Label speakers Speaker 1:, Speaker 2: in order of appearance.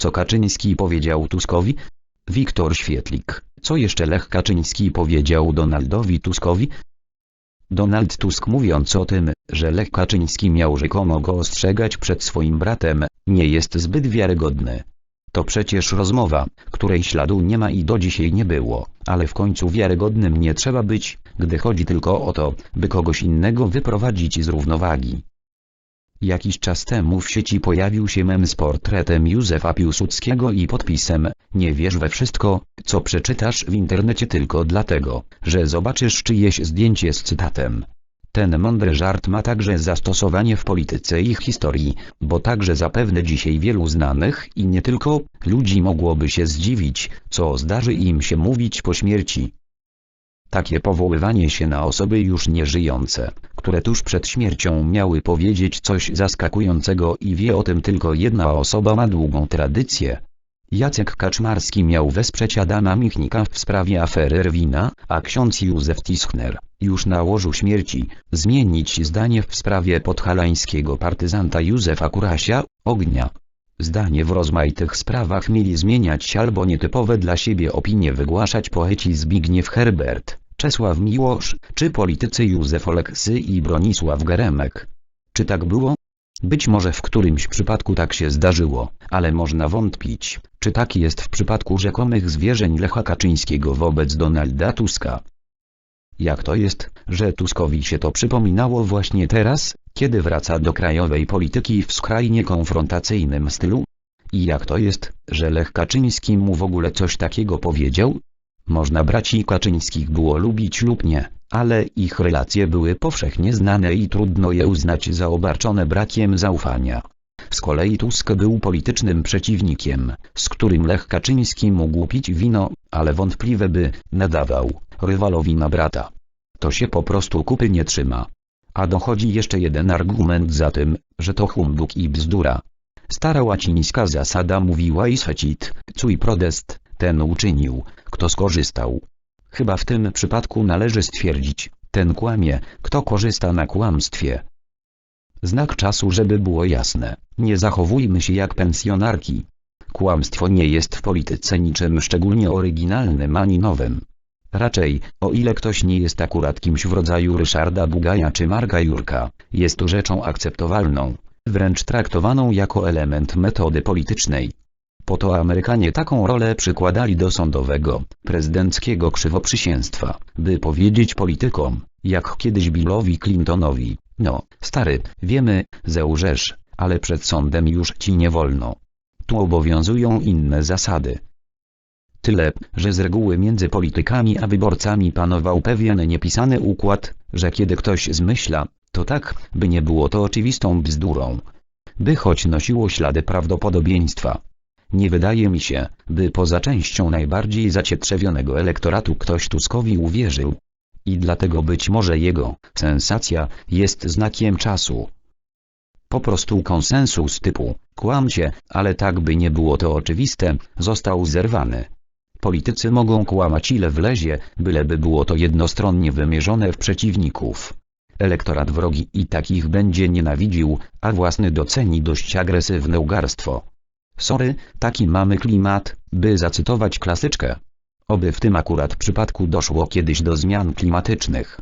Speaker 1: co Kaczyński powiedział Tuskowi? Wiktor Świetlik, co jeszcze Lech Kaczyński powiedział Donaldowi Tuskowi? Donald Tusk mówiąc o tym, że Lech Kaczyński miał rzekomo go ostrzegać przed swoim bratem, nie jest zbyt wiarygodny. To przecież rozmowa, której śladu nie ma i do dzisiaj nie było, ale w końcu wiarygodnym nie trzeba być, gdy chodzi tylko o to, by kogoś innego wyprowadzić z równowagi. Jakiś czas temu w sieci pojawił się mem z portretem Józefa Piłsudskiego i podpisem Nie wierz we wszystko, co przeczytasz w internecie tylko dlatego, że zobaczysz czyjeś zdjęcie z cytatem. Ten mądry żart ma także zastosowanie w polityce i historii, bo także zapewne dzisiaj wielu znanych i nie tylko ludzi mogłoby się zdziwić, co zdarzy im się mówić po śmierci. Takie powoływanie się na osoby już nieżyjące, które tuż przed śmiercią miały powiedzieć coś zaskakującego i wie o tym tylko jedna osoba ma długą tradycję. Jacek Kaczmarski miał wesprzeć Adama Michnika w sprawie afery Erwina, a ksiądz Józef Tischner, już na łożu śmierci, zmienić zdanie w sprawie podhalańskiego partyzanta Józefa Kurasia, Ognia. Zdanie w rozmaitych sprawach mieli zmieniać albo nietypowe dla siebie opinie wygłaszać poeci Zbigniew Herbert, Czesław Miłosz, czy politycy Józef Oleksy i Bronisław Geremek. Czy tak było? Być może w którymś przypadku tak się zdarzyło, ale można wątpić, czy tak jest w przypadku rzekomych zwierzeń Lecha Kaczyńskiego wobec Donalda Tuska. Jak to jest, że Tuskowi się to przypominało właśnie teraz, kiedy wraca do krajowej polityki w skrajnie konfrontacyjnym stylu? I jak to jest, że Lech Kaczyński mu w ogóle coś takiego powiedział? Można braci Kaczyńskich było lubić lub nie, ale ich relacje były powszechnie znane i trudno je uznać za obarczone brakiem zaufania. Z kolei Tusk był politycznym przeciwnikiem, z którym Lech Kaczyński mógł pić wino, ale wątpliwe by nadawał rywalowi na brata. To się po prostu kupy nie trzyma. A dochodzi jeszcze jeden argument za tym, że to humbug i bzdura. Stara łacińska zasada mówiła i fecit, cui prodest, ten uczynił, kto skorzystał. Chyba w tym przypadku należy stwierdzić, ten kłamie, kto korzysta na kłamstwie. Znak czasu żeby było jasne, nie zachowujmy się jak pensjonarki. Kłamstwo nie jest w polityce niczym szczególnie oryginalnym ani nowym. Raczej, o ile ktoś nie jest akurat kimś w rodzaju Ryszarda Bugaja czy Marka Jurka, jest to rzeczą akceptowalną, wręcz traktowaną jako element metody politycznej. Po to Amerykanie taką rolę przykładali do sądowego, prezydenckiego krzywoprzysięstwa, by powiedzieć politykom, jak kiedyś Billowi Clintonowi, no, stary, wiemy, zełżesz, ale przed sądem już ci nie wolno. Tu obowiązują inne zasady. Tyle, że z reguły między politykami a wyborcami panował pewien niepisany układ, że kiedy ktoś zmyśla, to tak, by nie było to oczywistą bzdurą. By choć nosiło ślady prawdopodobieństwa. Nie wydaje mi się, by poza częścią najbardziej zacietrzewionego elektoratu ktoś Tuskowi uwierzył. I dlatego być może jego sensacja jest znakiem czasu. Po prostu konsensus typu, kłamcie, ale tak by nie było to oczywiste, został zerwany. Politycy mogą kłamać ile wlezie, byleby było to jednostronnie wymierzone w przeciwników. Elektorat wrogi i takich będzie nienawidził, a własny doceni dość agresywne ugarstwo. Sorry, taki mamy klimat, by zacytować klasyczkę. Oby w tym akurat przypadku doszło kiedyś do zmian klimatycznych.